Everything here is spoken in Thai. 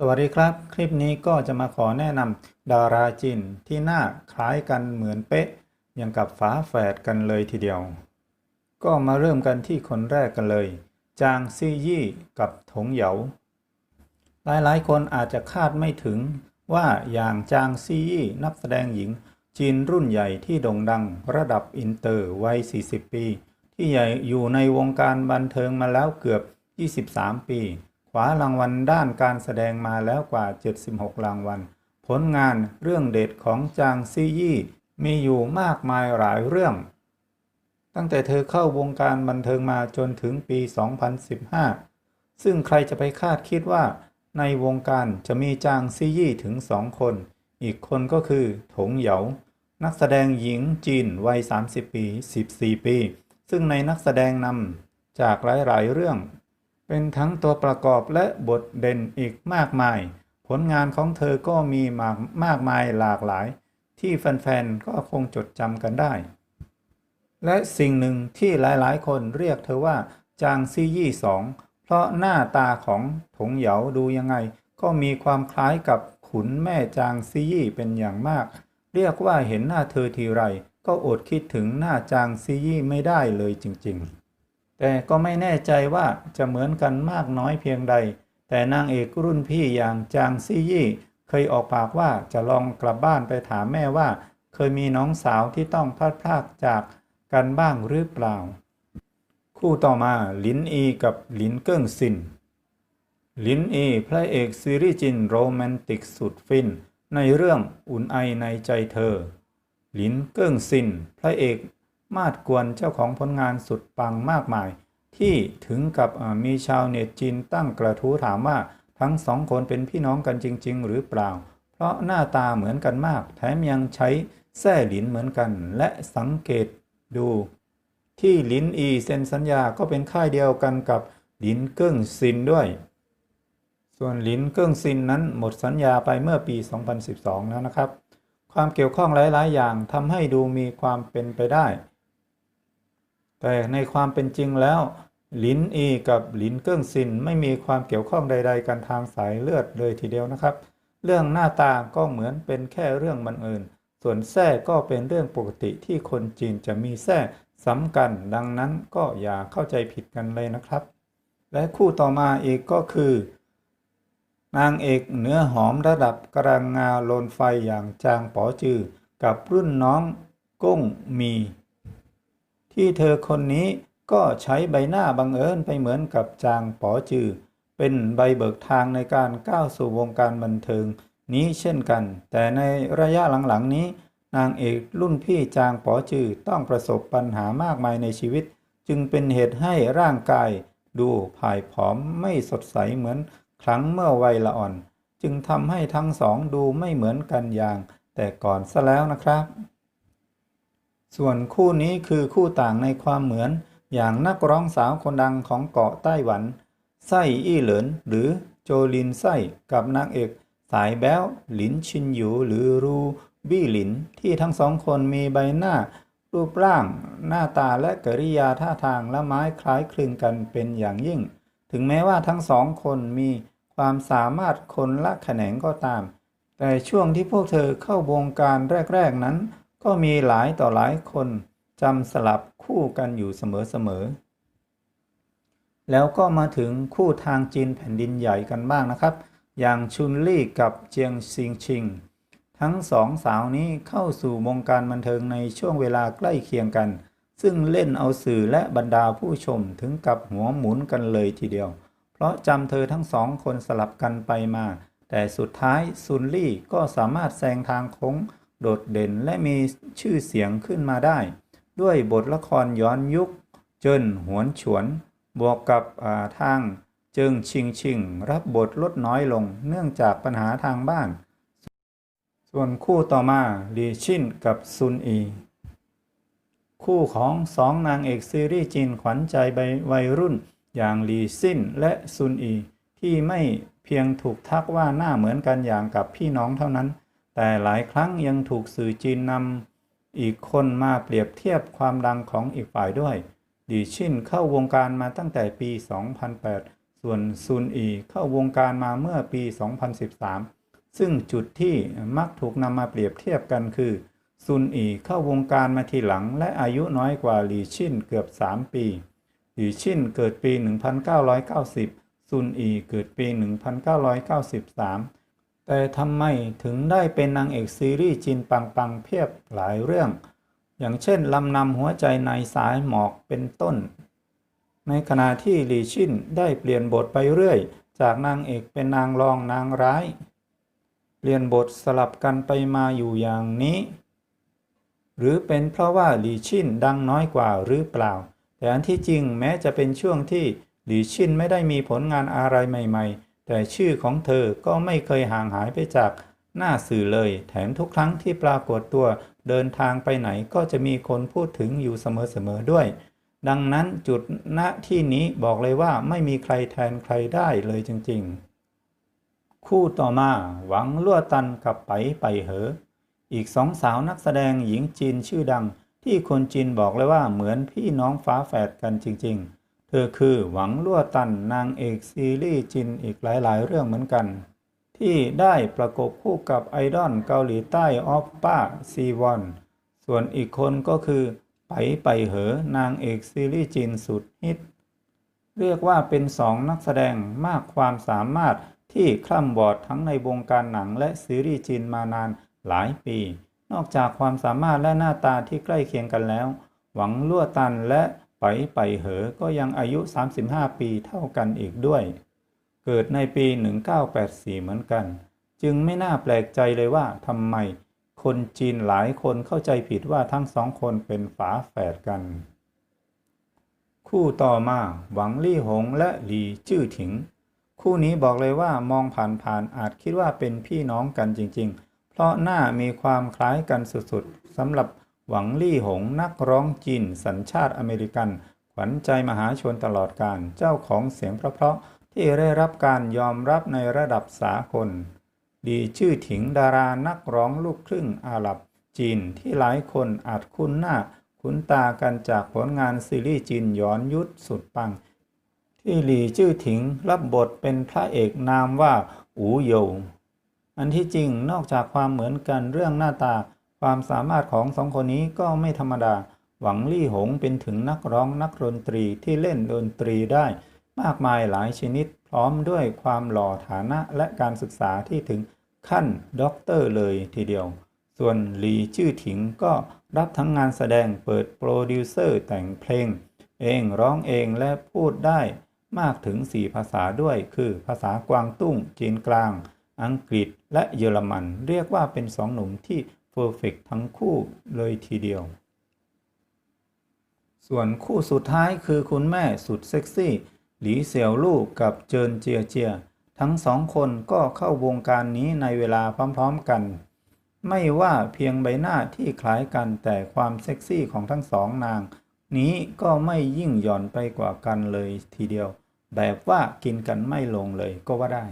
สวัสดีครับ คลิปนี้ก็จะมาขอแนะนำดาราจีนที่หน้าคล้ายกันเหมือนเป๊ะอย่างกับฝาแฝดกันเลยทีเดียว ก็มาเริ่มกันที่คนแรกกันเลย จางซี่ยี่กับถงเหยาหลายๆ คนอาจจะคาดไม่ถึงว่าอย่างจางซี่ยี่นักแสดงหญิง จีนรุ่นใหญ่ที่โด่งดังระดับอินเตอร์วัย 40 ปี ที่ใหญ่อยู่ในวงการบันเทิงมาแล้วเกือบ 23 ปี ขวารางวัลด้านการแสดงมาแล้วกว่า 76 รางวัล ผลงานเรื่องเด็ดของจางซียี่มีอยู่มากมายหลายเรื่อง ตั้งแต่เธอเข้าวงการบันเทิงมาจนถึงปี 2015 ซึ่งใครจะไปคาดคิดว่า ในวงการจะมีจางซียี่ถึงสองคน อีกคนก็คือ ถงเหยา นักแสดงหญิงจีนวัย 30 ปี 14 ปี ซึ่งในนักแสดงนำจากหลายๆ เรื่อง เป็นทั้งตัวประกอบและบทเด่นอีกมากมาย ผลงานของเธอก็มีมากมากมายหลากหลาย ที่แฟนๆ ก็คงจดจำกันได้ และสิ่งหนึ่งที่หลายๆ คนเรียกเธอว่าจางซียี่สองเพราะหน้าตาของถงเหยาดูยังไง ก็มีความคล้ายกับขุนแม่จางซียี่เป็นอย่างมาก เรียกว่าเห็นหน้าเธอทีไร ก็อดคิดถึงหน้าจางซียี่ไม่ได้เลยจริง ๆ แต่ก็ไม่แน่ใจว่าจะเหมือนกันมากน้อยเพียงใด แต่นางเอกรุ่นพี่อย่างจางซี่ยี่ เคยออกปากว่าจะลองกลับบ้านไปถามแม่ว่า เคยมีน้องสาวที่ต้องพลัดพรากจากกันบ้างหรือเปล่า คู่ต่อมาลินอีกับหลินเกิ้งซินลินอีพระเอกซีรีส์จินโรแมนติกสุดฟิน ในเรื่องอุ่นไอในใจเธอ หลินเกิ้งซิน พระเอก มาดกวนเจ้าของผลงานสุดปังมากมาย ที่ถึงกับมีชาวเน็ตจีนตั้งกระทู้ถามว่าทั้งสองคนเป็นพี่น้องกันจริง ๆ หรือเปล่า เพราะหน้าตาเหมือนกันมาก แถมยังใช้แส้ลินเหมือนกัน และสังเกตดู ที่หลินอีเซ็นสัญญาก็เป็นค่ายเดียวกันกับหลินเกิ้งซินด้วย ส่วนหลินเกิ้งซินนั้นหมดสัญญาไปเมื่อปี 2012 แล้วนะครับ ความเกี่ยวข้องหลาย ๆ อย่างทำให้ดูมีความเป็นไปได้ แต่ในความเป็นจริงแล้วลินอีกับลินเกิ้งซินไม่มีความเกี่ยวข้องใด ๆ กันทางสายเลือดเลยทีเดียวนะครับ เรื่องหน้าตาก็เหมือนเป็นแค่เรื่องบังเอิญส่วนแท้ก็เป็นเรื่องปกติที่คนจีนจะมีแท้สำคัญดังนั้นก็อย่าเข้าใจผิดกันเลยนะครับ และคู่ต่อมาอีกก็คือ นางเอกเนื้อหอมระดับกระงงาโลนไฟอย่างจางป๋อจือ กับรุ่นน้องก้งมี ที่เธอคนนี้ก็ใช้ใบหน้าบังเอิญไปเหมือนกับจางป๋อจือ เป็นใบเบิกทางในการก้าวสู่วงการบันเทิงนี้เช่นกัน แต่ในระยะหลังๆนี้ นางเอกรุ่นพี่จางป๋อจือต้องประสบปัญหามากมายในชีวิต จึงเป็นเหตุให้ร่างกายดูผายผอมไม่สดใสเหมือนครั้งเมื่อวัยละอ่อน จึงทำให้ทั้งสองดูไม่เหมือนกันอย่าง แต่ก่อนซะแล้วนะครับ ส่วนคู่นี้คือคู่ต่างในความเหมือนอย่างนักร้องสาวคนดังของเกาะไต้หวัน ไส้อี้เหลินหรือโจลินไส้กับนางเอกสายแบ๊วหลินชินหยูหรือรูบี้หลินที่ทั้งสองคนมีใบหน้า รูปร่าง หน้าตาและกริยาท่าทางและไม้คล้ายคลึงกันเป็นอย่างยิ่ง ถึงแม้ว่าทั้งสองคนมีความสามารถคนละแขนงก็ตาม แต่ช่วงที่พวกเธอเข้าวงการแรก ๆนั้น ก็มีหลายต่อหลายคนจำสลับคู่กันอยู่เสมอๆ แล้วก็มาถึงคู่ทางจีนแผ่นดินใหญ่กันบ้างนะครับ อย่างชุนลี่กับเจียงซิงชิง ทั้งสองสาวนี้เข้าสู่วงการบันเทิงในช่วงเวลาใกล้เคียงกัน ซึ่งเล่นเอาสื่อและบรรดาผู้ชมถึงกับหัวหมุนกันเลยทีเดียว เพราะจำเธอทั้งสองคนสลับกันไปมา แต่สุดท้ายซุนลี่ก็สามารถแซงทางโค้ง โดดเด่นและมีชื่อเสียงขึ้นมาได้ ด้วยบทละครย้อนยุค เจินหวนฉวน บวกกับาทางเจิงชิงชิง รับบทลดน้อยลงเนื่องจากปัญหาทางบ้าน ส่วนคู่ต่อมาลีชินกับซุนอี คู่ของสองนางเอกซีรีส์จีนขวัญใจใบวัยรุ่น อย่างลีซินและซุนอี ที่ไม่เพียงถูกทักว่าหน้าเหมือนกันอย่างกับพี่น้องเท่านั้น แต่หลายครั้งยังถูกสื่อจีนนำอีกคนมาเปรียบเทียบความดังของอีกฝ่ายด้วย ดีชินเข้าวงการมาตั้งแต่ปี 2008 ส่วนซุนอีเข้าวงการมาเมื่อปี 2013 ซึ่งจุดที่มักถูกนำมาเปรียบเทียบกันคือ ซุนอีเข้าวงการมาทีหลัง และอายุน้อยกว่าหลีชินเกือบ 3 ปีหลีชินเกิดปี 1990 ซุนอีเกิดปี 1993 แต่ทำไมถึงได้เป็นนางเอกซีรีส์จีนปังๆเพียบหลายเรื่อง อย่างเช่นลำนำหัวใจในสายหมอกเป็นต้น ในขณะที่หลี่ชินได้เปลี่ยนบทไปเรื่อย จากนางเอกเป็นนางรองนางร้าย เปลี่ยนบทสลับกันไปมาอยู่อย่างนี้ หรือเป็นเพราะว่าหลี่ชินดังน้อยกว่าหรือเปล่า แต่อันที่จริงแม้จะเป็นช่วงที่หลี่ชินไม่ได้มีผลงานอะไรใหม่ ๆ แต่ชื่อของเธอก็ไม่เคยห่างหายไปจากหน้าสื่อเลย แถมทุกครั้งที่ปรากฏตัวเดินทางไปไหนก็จะมีคนพูดถึงอยู่เสมอๆด้วย ดังนั้นจุดณที่นี้บอกเลยว่าไม่มีใครแทนใครได้เลยจริงๆ คู่ต่อมาหวังลั่วตันกับไปไปเหอ อีกสองสาวนักแสดงหญิงจีนชื่อดัง ที่คนจีนบอกเลยว่าเหมือนพี่น้องฟ้าแฝดกันจริงๆ เธอคือหวังลั่วตันนางเอกซีรีส์จีนอีกหลายๆ เรื่องเหมือนกัน ที่ได้ประกบคู่กับไอดอลเกาหลีใต้ออฟป้าซีวอน ส่วนอีกคนก็คือไปไปเหอนางเอกซีรีส์จีนสุดฮิต เรียกว่าเป็นสองนักแสดงมากความสามารถที่คล่ำบอดทั้งในวงการหนังและซีรีส์จีนมานานหลายปี นอกจากความสามารถและหน้าตาที่ใกล้เคียงกันแล้ว หวังลั่วตันและ ไปไปเหอก็ยังอายุ 35 ปีเท่ากันอีกด้วย เกิดในปี 1984 เหมือนกัน จึงไม่น่าแปลกใจเลยว่าทำไม คนจีนหลายคนเข้าใจผิดว่าทั้งสองคนเป็นฝาแฝดกัน คู่ต่อมาหวังลี่หงและหลีจื้อถิง คู่นี้บอกเลยว่ามองผ่านๆอาจคิดว่าเป็นพี่น้องกันจริง ๆ เพราะหน้ามีความคล้ายกันสุดๆสำหรับ หวังลี่หงนักร้องจีน สัญชาติอเมริกัน ขวัญใจมหาชนตลอดการเจ้าของเสียงเพราะๆที่ได้รับการยอมรับในระดับสากลดีชื่อถิงดารานักร้องลูกครึ่งอาหรับจีนที่หลายคนอาจคุ้นหน้า คุ้นตากันจากผลงานซีรีส์จีนย้อนยุทธสุดปัง ที่หลี่จื้อถิงรับบทเป็นพระเอกนามว่าอูโยวอันที่จริงนอกจากความเหมือนกันเรื่องหน้าตา ความสามารถของสองคนนี้ก็ไม่ธรรมดา หวังลี่หงเป็นถึงนักร้องนักดนตรีที่เล่นดนตรีได้ มากมายหลายชนิด พร้อมด้วยความหล่อฐานะและการศึกษาที่ถึงขั้นด็อกเตอร์เลยทีเดียว ส่วนหลีชื่อถิงก็รับทั้งงานแสดงเปิดโปรดิวเซอร์แต่งเพลง เองร้องเองและพูดได้มากถึง 4 ภาษาด้วย คือภาษากวางตุ้งจีนกลาง อังกฤษและเยอรมัน เรียกว่าเป็นสองหนุ่มที่เพอร์เฟกทั้งคู่เลยทีเดียว ส่วนคู่สุดท้ายคือคุณแม่สุดเซ็กซี่ หลีเสี่ยวลู่กับเจินเจียเจีย ทั้งสองคนก็เข้าวงการนี้ในเวลาพร้อมๆกัน ไม่ว่าเพียงใบหน้าที่คล้ายกันแต่ความเซ็กซี่ของทั้งสองนาง นี้ก็ไม่ยิ่งหย่อนไปกว่ากันเลยทีเดียว แบบว่ากินกันไม่ลงเลยก็ว่าได้